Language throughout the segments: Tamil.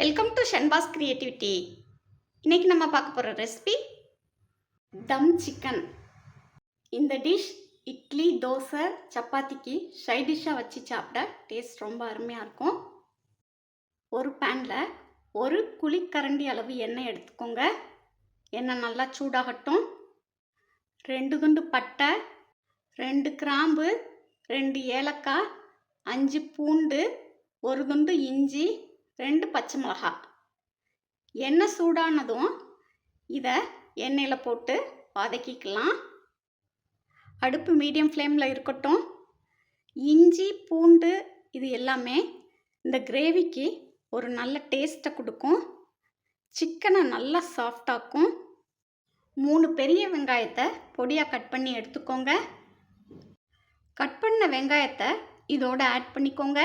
வெல்கம் டு ஷன்பாஸ் கிரியேட்டிவிட்டி இன்றைக்கி நம்ம பார்க்க போகிற ரெசிபி தம் சிக்கன் இந்த டிஷ் இட்லி தோசை சப்பாத்திக்கு சைட் டிஷ்ஷாக வச்சு சாப்பிட டேஸ்ட் ரொம்ப அருமையாக இருக்கும். ஒரு பேனில் ஒரு குழிக்கரண்டி அளவு எண்ணெய் எடுத்துக்கோங்க. எண்ணெய் நல்லா சூடாகட்டும். ரெண்டு துண்டு பட்டை ரெண்டு கிராம்பு ரெண்டு ஏலக்காய் அஞ்சு பூண்டு ஒரு துண்டு இஞ்சி ரெண்டு பச்சை மிளகாய் எண்ணெய் சூடானதும் இதை எண்ணெயில் போட்டு வதக்கிக்கலாம். அடுப்பு மீடியம் ஃப்ளேமில் இருக்கட்டும். இஞ்சி பூண்டு இது எல்லாமே இந்த கிரேவிக்கு ஒரு நல்ல டேஸ்ட்டை கொடுக்கும். சிக்கனை நல்லா சாஃப்டாக்கும் மூணு பெரிய வெங்காயத்தை பொடியாக கட் பண்ணி எடுத்துக்கோங்க. கட் பண்ண வெங்காயத்தை இதோடு ஆட் பண்ணிக்கோங்க.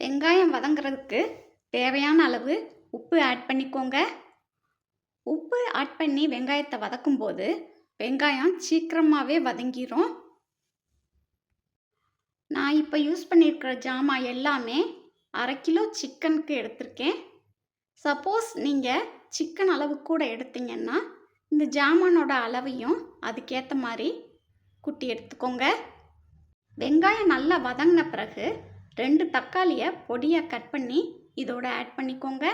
வெங்காயம் வதங்குறதுக்கு தேவையான அளவு உப்பு ஆட் பண்ணிக்கோங்க. உப்பு ஆட் பண்ணி வெங்காயத்தை வதக்கும்போது வெங்காயம் சீக்கிரமாகவே வதங்கிரும். நான் இப்போ யூஸ் பண்ணியிருக்கிற ஜாமான் எல்லாமே அரை கிலோ சிக்கனுக்கு எடுத்திருக்கேன். சப்போஸ் நீங்கள் சிக்கன் அளவு கூட எடுத்தீங்கன்னா இந்த ஜாமானோட அளவையும் அதுக்கேற்ற மாதிரி குட்டி எடுத்துக்கோங்க. வெங்காயம் நல்லா வதங்கின பிறகு ரெண்டு தக்காளியை பொடியாக கட் பண்ணி இதோட ஆட் பண்ணிக்கோங்க.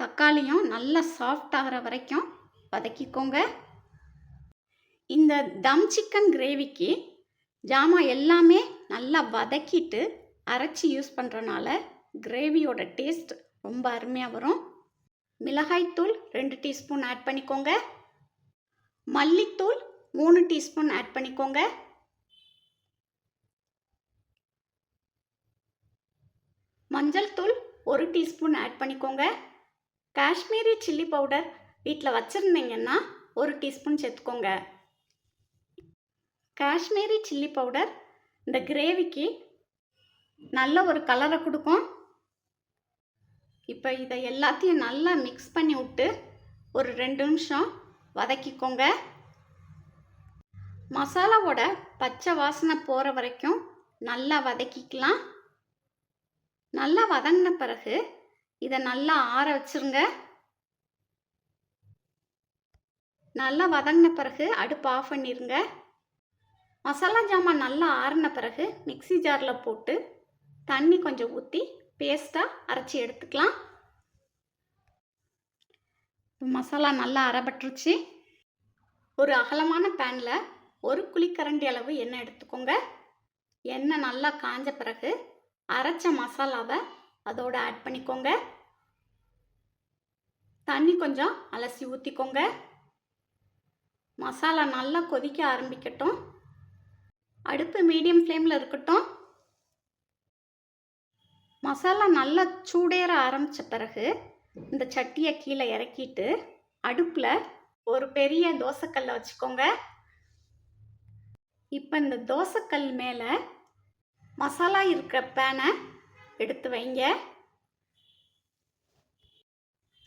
தக்காளியும் நல்லா சாஃப்ட் ஆகிற வரைக்கும் வதக்கிக்கோங்க. இந்த தம் சிக்கன் கிரேவிக்கு ஜாமான் எல்லாமே நல்லா வதக்கிட்டு அரைச்சி யூஸ் பண்ணுறனால கிரேவியோட டேஸ்ட் ரொம்ப அருமையாக வரும். மிளகாய்த்தூள் ரெண்டு டீஸ்பூன் ஆட் பண்ணிக்கோங்க. மல்லித்தூள் மூணு டீஸ்பூன் ஆட் பண்ணிக்கோங்க. மஞ்சள் தூள் ஒரு டீஸ்பூன் ஆட் பண்ணிக்கோங்க. காஷ்மீரி சில்லி பவுடர் வீட்டில் வச்சுருந்தீங்கன்னா ஒரு டீஸ்பூன் சேர்த்துக்கோங்க. காஷ்மீரி சில்லி பவுடர் இந்த கிரேவிக்கு நல்ல ஒரு கலரை கொடுக்கும். இப்போ இதை எல்லாத்தையும் நல்லா மிக்ஸ் பண்ணி விட்டு ஒரு ரெண்டு நிமிஷம் வதக்கிக்கோங்க. மசாலாவோட பச்சை வாசனை போகிற வரைக்கும் நல்லா வதக்கிக்கலாம். நல்லா வதங்கின பிறகு இதை நல்லா ஆற வச்சிருங்க. நல்லா வதங்கின பிறகு அடுப்பு ஆஃப் பண்ணிடுங்க மசாலா ஜாமான் நல்லா ஆறின பிறகு மிக்ஸி ஜாரில் போட்டு தண்ணி கொஞ்சம் ஊற்றி பேஸ்ட்டாக அரைச்சி எடுத்துக்கலாம். மசாலா நல்லா அரைபட்டுருச்சு. ஒரு அகலமான பேனில் ஒரு குழிக்கரண்டி அளவு எண்ணெய் எடுத்துக்கோங்க. எண்ணெய் நல்லா காஞ்ச பிறகு அரைச்ச மசாலாவை அதோட ஆட் பண்ணிக்கோங்க. தண்ணி கொஞ்சம் அலசி ஊற்றிக்கோங்க மசாலா நல்லா கொதிக்க ஆரம்பிக்கட்டும். அடுப்பு மீடியம் ஃப்ளேமில் இருக்கட்டும். மசாலா நல்லா சூடேற ஆரம்பித்த பிறகு இந்த சட்டியை கீழே இறக்கிட்டு அடுப்பில் ஒரு பெரிய தோசைக்கல்லை வச்சுக்கோங்க. இப்போ இந்த தோசைக்கல் மேலே மசாலா இருக்கிற பேனை எடுத்து வைங்க.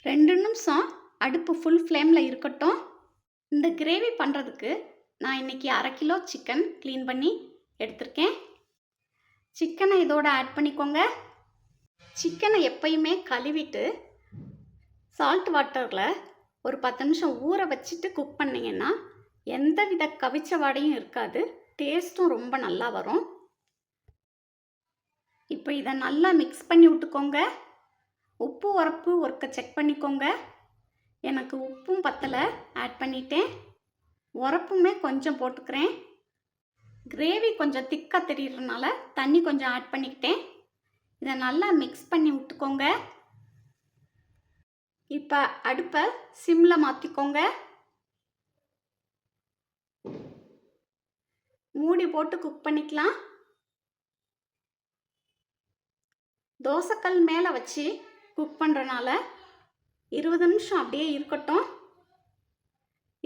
ரெண்டு நிமிஷம் அடுப்பு ஃபுல் ஃப்ளேமில் இருக்கட்டும். இந்த கிரேவி பண்ணுறதுக்கு நான் இன்றைக்கி அரை கிலோ சிக்கன் க்ளீன் பண்ணி எடுத்திருக்கேன். சிக்கனை இதோடு ஆட் பண்ணிக்கோங்க. சிக்கனை எப்பயுமே கழுவிட்டு சால்ட் வாட்டரில் ஒரு பத்து நிமிஷம் ஊற வச்சுட்டு குக் பண்ணிங்கன்னா எந்த வித கவிச்ச வாடையும் இருக்காது. டேஸ்ட்டும் ரொம்ப நல்லா வரும். இப்போ இதை நல்லா மிக்ஸ் பண்ணி விட்டுக்கோங்க. உப்பு உரப்பு ஒர்க்கை செக் பண்ணிக்கோங்க. எனக்கு உப்பும் பத்தலை ஆட் பண்ணிட்டேன். உரப்புமே கொஞ்சம் போட்டுக்கிறேன். கிரேவி கொஞ்சம் திக்காக தெரியறதுனால தண்ணி கொஞ்சம் ஆட் பண்ணிக்கிட்டேன். இதை நல்லா மிக்ஸ் பண்ணி விட்டுக்கோங்க. இப்போ அடுப்பை சிம்மில் மாற்றிக்கோங்க மூடி போட்டு குக் பண்ணிக்கலாம். தோசைக்கல் மேலே வச்சு குக் பண்ணுறனால இருபது நிமிஷம் அப்படியே இருக்கட்டும்.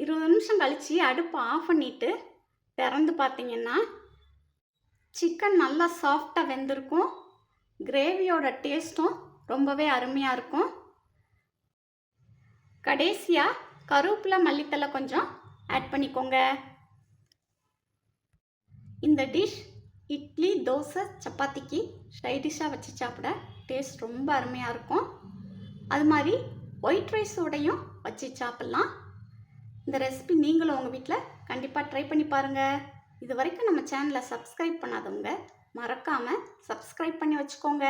இருபது நிமிஷம் கழித்து அடுப்பை ஆஃப் பண்ணிவிட்டு திறந்து பார்த்தீங்கன்னா சிக்கன் நல்லா சாஃப்டாக வெந்திருக்கும். கிரேவியோட டேஸ்ட்டும் ரொம்பவே அருமையாக இருக்கும். கடைசியாக கருவேப்பிலை மல்லித்தலை கொஞ்சம் ஆட் பண்ணிக்கோங்க. இந்த டிஷ் இட்லி தோசை சப்பாத்திக்கு சைடிஷ்ஷாக வச்சு சாப்பிட டேஸ்ட் ரொம்ப அருமையாக இருக்கும். அது மாதிரி ஒயிட் ரைஸோடையும் வச்சு சாப்பிட்லாம். இந்த ரெசிபி நீங்களும் உங்கள் வீட்டில் கண்டிப்பாக ட்ரை பண்ணி பாருங்கள் இது வரைக்கும் நம்ம சேனலை சப்ஸ்கிரைப் பண்ணாதவங்க மறக்காமல் சப்ஸ்கிரைப் பண்ணி வச்சுக்கோங்க.